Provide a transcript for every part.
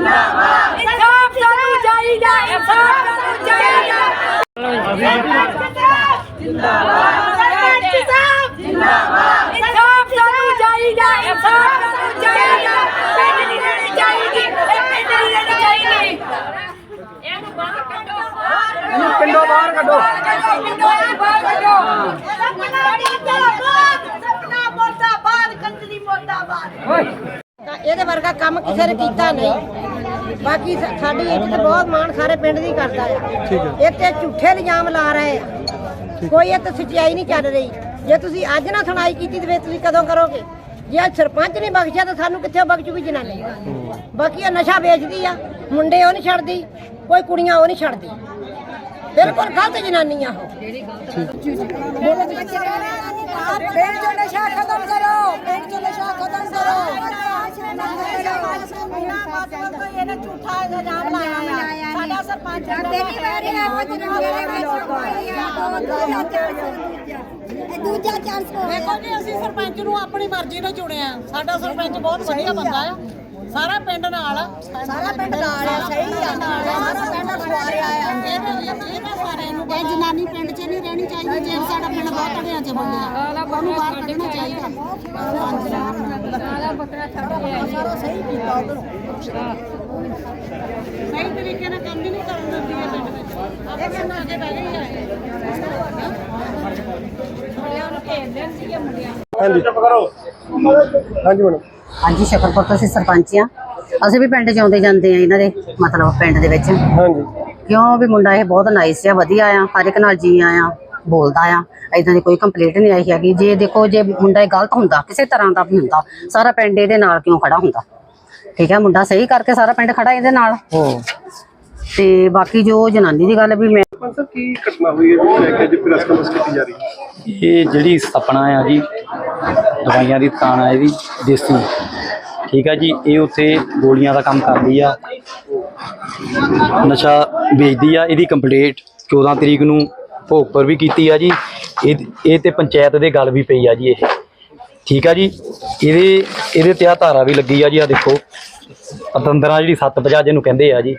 ਇਨਸਾਫ ਸਾਨੂੰ ਚਾਹੀਦਾ ਇਨਸਾਫ ਸਾਨੂੰ ਚਾਹੀਦਾ ਇਨਸਾਫ ਸਾਨੂੰ ਚਾਹੀਦਾ ਇਨਸਾਫ ਸਾਨੂੰ ਚਾਹੀਦਾ ਪਿੰਡ ਨਹੀਂ ਰਹਿਣੀ ਚਾਹੀਦੀ ਇਹ ਪਿੰਡ ਨਹੀਂ ਰਹਿਣੀ ਚਾਹੀਦੀ ਇਹਨੂੰ ਬਾਹਰ ਕੱਢੋ। ਇਹਨੂੰ ਪਿੰਡੋਂ ਬਾਹਰ ਕੱਢੋ। ਪਿੰਡੋਂ ਬਾਹਰ ਕੱਢੋ ਤਾਂ ਇਹਦੇ ਵਰਗਾ ਕੰਮ ਕਿਸੇ ਨੇ ਕੀਤਾ ਨਹੀਂ। ਬਾਕੀ ਸਾ- ਸਾਡੀ ਇੱਜ਼ਤ ਬਹੁਤ ਮਾਣ ਸਾਰੇ ਪਿੰਡ ਦੀ ਕਰਦਾ ਆ। ਤੇ ਝੂਠੇ ਇਲਜ਼ਾਮ ਲਾ ਰਹੇ ਆ। ਕੋਈ ਇਹ ਤੇ ਸੱਚਾਈ ਨਹੀਂ ਚੱਲ ਰਹੀ। ਜੇ ਤੁਸੀਂ ਅੱਜ ਨਾ ਸੁਣਾਈ ਕੀਤੀ ਤੇ ਫਿਰ ਤੁਸੀਂ ਕਦੋਂ ਕਰੋਗੇ? ਜੇ ਅੱਜ ਸਰਪੰਚ ਨਹੀਂ ਬਖਸ਼ਿਆ ਤਾਂ ਸਾਨੂੰ ਕਿੱਥੇ ਬਖਸ਼ੂਗੀ ਜਨਾਨੀ? ਬਾਕੀ ਇਹ ਨਸ਼ਾ ਵੇਚਦੀ ਆ। ਮੁੰਡੇ ਉਹ ਨਹੀਂ ਛੱਡਦੀ। ਕੋਈ ਕੁੜੀਆਂ ਉਹ ਨਹੀਂ ਛੱਡਦੀ। ਬਿਲਕੁਲ ਗਲਤ ਜਨਾਨੀ ਆ ਉਹ ਪਿੰਡ ਚੋਂ ਨਸ਼ਾ ਖਤਮ ਕਰੋ ਪਿੰਡ ਚੋਂ ਨਸ਼ਾ ਖਤਮ ਕਰੋ। ਇਹਨੇ ਝੂਠਾ ਇਲਜ਼ਾਮ ਲਾਇਆ ਸਾਡਾ ਸਰਪੰਚ ਦੂਜਾ ਚਾਂਸ ਹੋ ਦੇਖੋ ਜੀ ਅਸੀਂ ਸਰਪੰਚ ਨੂੰ ਆਪਣੀ ਮਰਜ਼ੀ ਨਾਲ ਚੁਣਿਆ। ਸਾਡਾ ਸਰਪੰਚ ਬਹੁਤ ਵਧੀਆ ਬੰਦਾ ਆ। ਸਾਰਾ ਪਿੰਡ ਨਾਲ ਆ। ਸਾਰਾ ਪਿੰਡ ਨਾਲ ਆ ਸਹੀ ਆ। ਸਾਰਾ ਪਿੰਡ ਸਵਾਰਿਆ ਆ। ਇਹ ਤਾਂ ਸਾਰਿਆਂ ਨੂੰ ਇਹ ਜਨਾਨੀ ਪਿੰਡ 'ਚ ਨਹੀਂ ਰਹਿਣੀ ਚਾਹੀਦੀ ਜੇ ਸਾਡਾ ਪਿੰਡ ਬਹੁਤ ਅੜਿਆਂ 'ਚ ਬਣਿਆ ਉਹਨੂੰ ਬਾਹਰ ਕੱਢਣਾ ਚਾਹੀਦਾ। ਸਹੀ ਤਰੀਕੇ ਨਾਲ ਕੰਮ ਨਹੀਂ ਕਰਨ ਦਿੰਦੀ ਹੈ ਪਿੰਡ ਵਿੱਚ। ਆਪੇ ਅੱਗੇ ਬਹਿ ਗਈ ਹੈ ਹਾਂਜੀ। ਹਾਂਜੀ ਮੈਡਮ। ਹਾਂਜੀ ਸ਼ਕਰਪੁਰ ਤੋਂ ਅਸੀਂ ਸਰਪੰਚ ਆ ਅਸੀਂ ਵੀ ਪਿੰਡ ਚ ਆਉਂਦੇ ਜਾਂਦੇ ਆ ਇਹਨਾਂ ਦੇ ਮਤਲਬ ਪਿੰਡ ਦੇ ਵਿੱਚ। ਹਾਂਜੀ। ਕਿਉਂ? ਵੀ ਮੁੰਡਾ ਇਹ ਬਹੁਤ ਨਾਈਸ ਆ ਵਧੀਆ ਆ ਹਰ ਇੱਕ ਨਾਲ ਜੀ ਆ ਬੋਲਦਾ ਆ। ਇਦਾਂ ਦੀ ਕੋਈ ਕੰਪਲੇਂਟ ਨਹੀਂ ਆਈ ਹੈਗੀ। ਜੇ ਦੇਖੋ ਜੇ ਮੁੰਡਾ ਇਹ ਗਲਤ ਹੁੰਦਾ ਕਿਸੇ ਤਰ੍ਹਾਂ ਦਾ ਵੀ ਹੁੰਦਾ ਸਾਰਾ ਪਿੰਡ ਇਹਦੇ ਨਾਲ ਕਿਉਂ ਖੜਾ ਹੁੰਦਾ? ਠੀਕ ਹੈ ਮੁੰਡਾ ਸਹੀ ਕਰਕੇ ਸਾਰਾ ਪਿੰਡ ਖੜਾ ਇਹਦੇ ਨਾਲ। ਹੂੰ। ਤੇ ਬਾਕੀ ਜੋ ਜਨਾਨੀ ਦੀ ਗੱਲ ਵੀ ਮੈਂ ਕੀ ਘਟਨਾ ਹੋਈ ਹੈ ਜਿਹਨੂੰ ਲੈ ਕੇ ਅੱਜ ਪ੍ਰੈਸ ਕਾਨਫਰੰਸ ਕੀਤੀ ਜਾ ਰਹੀ ਹੈ? ਇਹ ਜਿਹੜੀ ਸਪਨਾ ਆ ਜੀ ਦਵਾਈਆਂ ਦੀ ਦੁਕਾਨ ਆ ਇਹਦੀ ਦੇਸੀ। ਠੀਕ ਆ ਜੀ ਇਹ ਉੱਥੇ ਗੋਲੀਆਂ ਦਾ ਕੰਮ ਕਰਦੀ ਆ। ਨਸ਼ਾ ਵੇਚਦੀ ਆ ਇਹਦੀ ਕੰਪਲੀਟ 14 ਤਰੀਕ ਨੂੰ ਭੋਗਪੁਰ ਵੀ ਕੀਤੀ ਆ ਜੀ। ਇਹ ਇਹ ਤੇ ਪੰਚਾਇਤ ਦੇ ਗੱਲ ਵੀ ਪਈ ਆ ਜੀ ਇਹ। ਠੀਕ ਆ ਜੀ ਇਹਦੇ ਇਹਦੇ ਤੇ ਆ ਧਾਰਾ ਵੀ ਲੱਗੀ ਆ ਜੀ ਆ ਦੇਖੋ। ਪਤੰਦਰਾ ਜਿਹੜੀ 750 ਜਿਹਨੂੰ ਕਹਿੰਦੇ ਆ ਜੀ।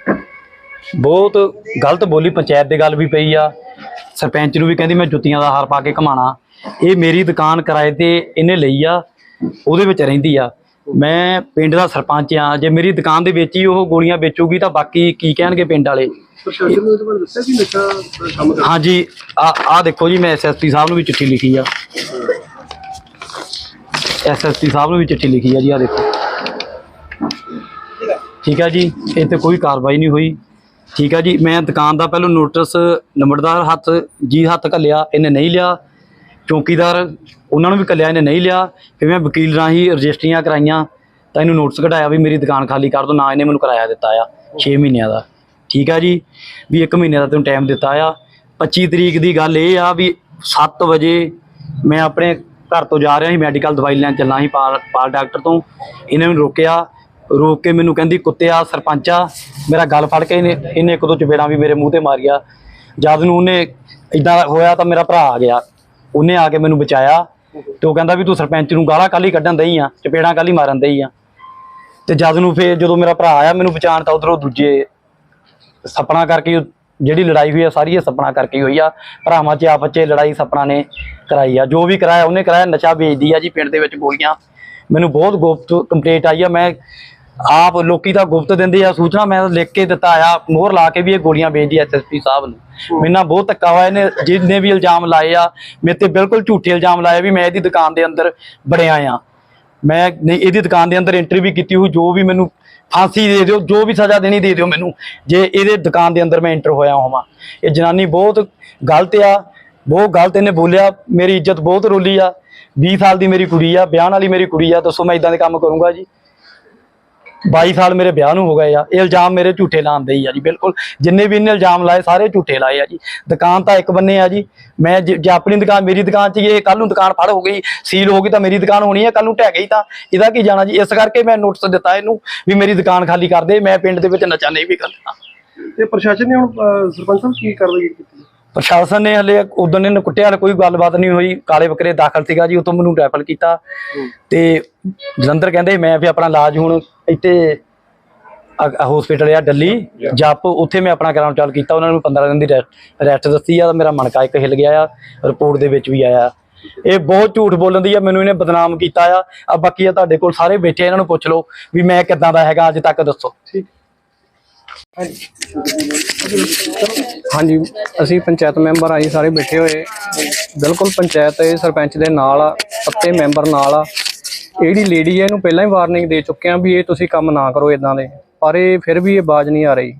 ਬਹੁਤ ਗਲਤ ਬੋਲੀ ਪੰਚਾਇਤ ਦੇ ਗੱਲ ਵੀ ਪਈ ਆ। ਸਰਪੰਚ ਨੂੰ ਵੀ ਕਹਿੰਦੀ ਮੈਂ ਜੁੱਤੀਆਂ ਦਾ ਹਾਰ ਪਾ ਕੇ ਘਮਾਣਾ ਇਹ ਮੇਰੀ ਦੁਕਾਨ ਕਿਰਾਏ ਤੇ ਇਹਨੇ ਲਈ ਆ ਉਹਦੇ ਵਿੱਚ ਰਹਿੰਦੀ ਆ। ਮੈਂ ਪਿੰਡ ਦਾ ਸਰਪੰਚ ਆ ਜੇ ਮੇਰੀ ਦੁਕਾਨ ਦੇ ਵਿੱਚ ਹੀ ਉਹ ਗੋਲੀਆਂ ਵੇਚੂਗੀ ਤਾਂ ਬਾਕੀ ਕੀ ਕਹਿਣਗੇ ਪਿੰਡ ਵਾਲੇ? ਪ੍ਰਸ਼ਾਸਨ ਨੇ ਇਹਦੇ ਬਾਰੇ ਦੱਸਿਆ ਕਿ ਨਸ਼ਾ ਦਾ ਕੰਮ ਕਰ ਹਾਂਜੀ ਆ ਆ ਦੇਖੋ ਜੀ ਮੈਂ ਐਸਐਸਪੀ ਸਾਹਿਬ ਨੂੰ ਵੀ ਚਿੱਠੀ ਲਿਖੀ ਆ। ਐਸਐਸਪੀ ਸਾਹਿਬ ਨੂੰ ਵੀ ਚਿੱਠੀ ਲਿਖੀ ਆ ਜੀ ਆ ਦੇਖੋ। ਠੀਕ ਆ ਜੀ ਇਹ ਤੇ ਕੋਈ ਕਾਰਵਾਈ ਨਹੀਂ ਹੋਈ। ਠੀਕ ਆ ਜੀ, ਮੈਂ ਦੁਕਾਨ ਦਾ ਪਹਿਲਾਂ ਨੋਟਿਸ ਨੰਬਰਦਾਰ ਹੱਥ, ਜੀ ਹੱਥ ਘੱਲਿਆ, ਇਹਨੇ ਨਹੀਂ ਲਿਆ। ਚੌਕੀਦਾਰ ਉਹਨਾਂ ਨੂੰ ਵੀ ਘੱਲਿਆ, ਇਹਨੇ ਨਹੀਂ ਲਿਆ। ਫਿਰ ਮੈਂ ਵਕੀਲ ਰਾਹੀਂ ਰਜਿਸਟਰੀਆਂ ਕਰਾਈਆਂ, ਤਾਂ ਇਹਨੂੰ ਨੋਟਿਸ ਕਢਾਇਆ ਵੀ ਮੇਰੀ ਦੁਕਾਨ ਖਾਲੀ ਕਰ ਦਿਓ, ਨਾ ਇਹਨੇ ਮੈਨੂੰ ਕਿਰਾਇਆ ਦਿੱਤਾ ਆ 6 ਮਹੀਨਿਆਂ ਦਾ। ਠੀਕ ਆ ਜੀ, ਵੀ 1 ਮਹੀਨੇ ਦਾ ਤੈਨੂੰ ਟਾਈਮ ਦਿੱਤਾ ਆ। 25 ਤਰੀਕ ਦੀ ਗੱਲ ਇਹ ਆ ਵੀ 7 ਵਜੇ ਮੈਂ ਆਪਣੇ ਘਰ ਤੋਂ ਜਾ ਰਿਹਾ ਸੀ ਮੈਡੀਕਲ ਦਵਾਈ ਲੈਣ ਚੱਲਣਾ ਸੀ ਪਾਲ ਪਾਲ ਡਾਕਟਰ ਤੋਂ। ਇਹਨੇ ਮੈਨੂੰ ਰੋਕਿਆ ਰੋਕ ਕੇ ਮੈਨੂੰ ਕਹਿੰਦੀ ਕੁੱਤਿਆ ਸਰਪੰਚਾ ਮੇਰਾ ਗੱਲ ਫੜ ਕੇ ਇਹਨੇ ਇਹਨੇ ਇੱਕ ਦੋ ਚਪੇੜਾਂ ਵੀ ਮੇਰੇ ਮੂੰਹ ਤੇ ਮਾਰੀਆ। ਜਦ ਨੂੰ ਉਹਨੇ ਇਦਾਂ ਹੋਇਆ ਤਾਂ ਮੇਰਾ ਭਰਾ ਆ ਗਿਆ। ਉਹਨੇ ਆ ਕੇ ਮੈਨੂੰ ਬਚਾਇਆ ਤੇ ਉਹ ਕਹਿੰਦਾ ਵੀ ਤੂੰ ਸਰਪੰਚ ਨੂੰ ਗਾਲਾਂ ਕੱਲ ਕੱਢਣ ਦਈ ਆ, ਚਪੇੜਾਂ ਕੱਲ ਮਾਰਨ ਦਈ ਆ। ਤੇ ਜਦ ਨੂੰ ਫੇਰ ਜਦੋਂ ਮੇਰਾ ਭਰਾ ਆਇਆ, ਮੈਨੂੰ ਬਚਾਉਣ ਤਾਂ ਉਧਰੋਂ ਦੂਜੇ ਸਪਨਾ ਕਰਕੇ ਜਿਹੜੀ ਲੜਾਈ ਹੋਈ ਆ, ਸਾਰੀ ਇਹ ਸਪਨਾ ਕਰਕੇ ਹੋਈ ਆ। ਭਰਾਵਾਂ 'ਚ ਆਪਸ 'ਚ ਲੜਾਈ ਸਪਨਾ ਨੇ ਕਰਾਈ ਆ। ਜੋ ਵੀ ਕਰਾਇਆ, ਉਹਨੇ ਕਰਾਇਆ। ਨਸ਼ਾ ਵੇਚਦੀ ਆ ਜੀ ਪਿੰਡ ਦੇ ਵਿੱਚ ਗੋਲੀਆਂ। ਮੈਨੂੰ ਬਹੁਤ ਗੁਪਤ ਕੰਪਲੇਂਟ ਆਈ ਆ। ਮੈਂ ਆਪ ਲੋਕੀ ਤਾਂ ਗੁਪਤ ਦਿੰਦੇ ਆ, ਸੂਚਨਾ ਮੈਂ ਲਿਖ ਕੇ ਦਿੱਤਾ ਆ, ਮੋਹਰ ਲਾ ਕੇ ਵੀ ਇਹ ਗੋਲੀਆਂ ਵੇਚਦੀ ਆ ਐਸਐਸਪੀ ਸਾਹਿਬ ਨੂੰ। ਮੇਰੇ ਬਹੁਤ ਧੱਕਾ ਹੋਇਆ, ਇਹਨੇ ਜਿਹਨੇ ਵੀ ਇਲਜ਼ਾਮ ਲਾਏ ਆ, ਮੇਰੇ ਤੇ ਬਿਲਕੁਲ ਝੂਠੇ ਇਲਜ਼ਾਮ ਲਾਏ ਵੀ ਮੈਂ ਇਹਦੀ ਦੁਕਾਨ ਦੇ ਅੰਦਰ ਬੜਿਆ ਆ। ਮੈਂ ਨਹੀਂ, ਇਹਦੀ ਦੁਕਾਨ ਦੇ ਅੰਦਰ ਐਂਟਰੀ ਵੀ ਕੀਤੀ ਹੋਈ, ਜੋ ਵੀ ਮੈਨੂੰ ਫਾਂਸੀ ਦੇ ਦਿਓ, ਜੋ ਵੀ ਸਜ਼ਾ ਦੇਣੀ ਦੇ ਦਿਓ ਮੈਨੂੰ, ਜੇ ਇਹਦੇ ਦੁਕਾਨ ਦੇ ਅੰਦਰ ਮੈਂ ਐਂਟਰ ਹੋਇਆ ਹੋਵਾਂ। ਇਹ ਜਨਾਨੀ ਬਹੁਤ ਗਲਤ ਆ, ਬਹੁਤ ਗਲਤ ਇਹਨੇ ਬੋਲਿਆ, ਮੇਰੀ ਇੱਜ਼ਤ ਬਹੁਤ ਰੋਲੀ ਆ 20 ਸਾਲ ਦੀ ਮੇਰੀ ਕੁੜੀ ਆ ਵਿਆਹਣ ਵਾਲੀ ਮੇਰੀ ਕੁੜੀ ਆ, ਦੱਸੋ ਮੈਂ ਇਦਾਂ ਦੇ ਕੰਮ ਕਰੂੰਗਾ ਜੀ? 22 ਸਾਲ ਮੇਰੇ ਵਿਆਹ ਨੂੰ ਹੋ ਗਏ ਆ। ਇਹ ਇਲਜ਼ਾਮ ਮੇਰੇ ਝੂਠੇ ਲਾਉਂਦੇ ਹੀ ਆ ਜੀ, ਬਿਲਕੁਲ। ਜਿੰਨੇ ਵੀ ਇਹਨੇ ਇਲਜ਼ਾਮ ਲਾਏ, ਸਾਰੇ ਝੂਠੇ ਲਾਏ ਆ ਜੀ। ਦੁਕਾਨ ਤਾਂ ਇੱਕ ਬੰਨੇ ਆ ਜੀ। ਮੈਂ ਜੇ ਆਪਣੀ ਦੁਕਾਨ, ਮੇਰੀ ਦੁਕਾਨ 'ਚ ਇਹ ਕੱਲ ਨੂੰ ਦੁਕਾਨ ਫੜ ਹੋ ਗਈ, ਸੀਲ ਹੋ ਗਈ ਤਾਂ ਮੇਰੀ ਦੁਕਾਨ ਹੋਣੀ ਆ ਕੱਲ ਨੂੰ ਢਹਿ ਗਈ ਤਾਂ ਇਹਦਾ ਕੀ ਜਾਣਾ ਜੀ? ਇਸ ਕਰਕੇ ਮੈਂ ਨੋਟਿਸ ਦਿੱਤਾ ਇਹਨੂੰ ਵੀ ਮੇਰੀ ਦੁਕਾਨ ਖਾਲੀ ਕਰ ਦੇ, ਮੈਂ ਪਿੰਡ ਦੇ ਵਿੱਚ ਨਚਾ ਨਹੀਂ ਵੀ ਕਰਨਾ ਤੇ ਪ੍ਰਸ਼ਾਸਨ ਨੇ ਹੁਣ ਸਰਪੰਚ ਸਾਹਿਬ ਕੀ ਕਾਰਵਾਈ ਕੀਤੀ? ਪ੍ਰਸ਼ਾਸਨ ਨੇ ਹਲੇ ਉਦੋਂ ਨੇ ਕੁੱਟਿਆ ਹਲੇ ਕੋਈ ਗੱਲਬਾਤ ਨਹੀਂ ਹੋਈ। ਕਾਲੇ ਬੱਕਰੇ ਦਾਖਲ ਸੀਗਾ ਜੀ ਉਤੋਂ ਮੈਨੂੰ ਰੈਫਰ ਕੀਤਾ। ਤੇ ਜਲੰਧਰ ਕਹਿੰਦੇ ਮੈਂ ਵੀ ਆਪਣਾ ਇਲਾਜ ਹੁਣ ਇੱਥੇ ਹਸਪੀਟਲ ਆ ਦਿੱਲੀ ਜੱਪ ਉੱਥੇ ਮੈਂ ਆਪਣਾ ਕਰਾਉਣ ਚਾਲ ਕੀਤਾ। ਉਹਨਾਂ ਨੂੰ 15 ਦਿਨ ਦੀ ਰੈਸਟ ਦਿੱਤੀ ਆ ਮੇਰਾ ਮਣਕਾ ਇੱਕ ਹਿੱਲ ਗਿਆ ਆ ਰਿਪੋਰਟ ਦੇ ਵਿੱਚ ਵੀ ਆਇਆ। ਇਹ ਬਹੁਤ ਝੂਠ ਬੋਲਣ ਦੀ ਆ ਮੈਨੂੰ ਇਹਨੇ ਬਦਨਾਮ ਕੀਤਾ ਆ। ਆ ਬਾਕੀ ਆ ਤੁਹਾਡੇ ਕੋਲ ਸਾਰੇ ਬੈਠੇ ਇਹਨਾਂ ਨੂੰ ਪੁੱਛ ਲਓ ਵੀ ਮੈਂ ਕਿੱਦਾਂ ਦਾ ਹੈਗਾ ਅੱਜ ਤੱਕ ਦੱਸੋ। ਹਾਂਜੀ, ਅਸੀਂ ਪੰਚਾਇਤ ਮੈਂਬਰ ਆਏ, ਸਾਰੇ ਬੈਠੇ ਹੋਏ। ਬਿਲਕੁਲ ਪੰਚਾਇਤ ਇਹ ਸਰਪੰਚ ਦੇ ਨਾਲ ਆ ਪੱਤੇ ਮੈਂਬਰ ਨਾਲ ਆ। ਜਿਹੜੀ ਲੇਡੀ ਹੈ ਇਹਨੂੰ ਪਹਿਲਾਂ ਹੀ ਵਾਰਨਿੰਗ ਦੇ ਚੁੱਕੇ ਆ ਵੀ ਇਹ ਤੁਸੀਂ ਕੰਮ ਨਾ ਕਰੋ ਇਦਾਂ ਦੇ। ਪਰ ਇਹ ਫਿਰ ਵੀ ਇਹ ਬਾਜ ਨਹੀਂ ਆ ਰਹੀ।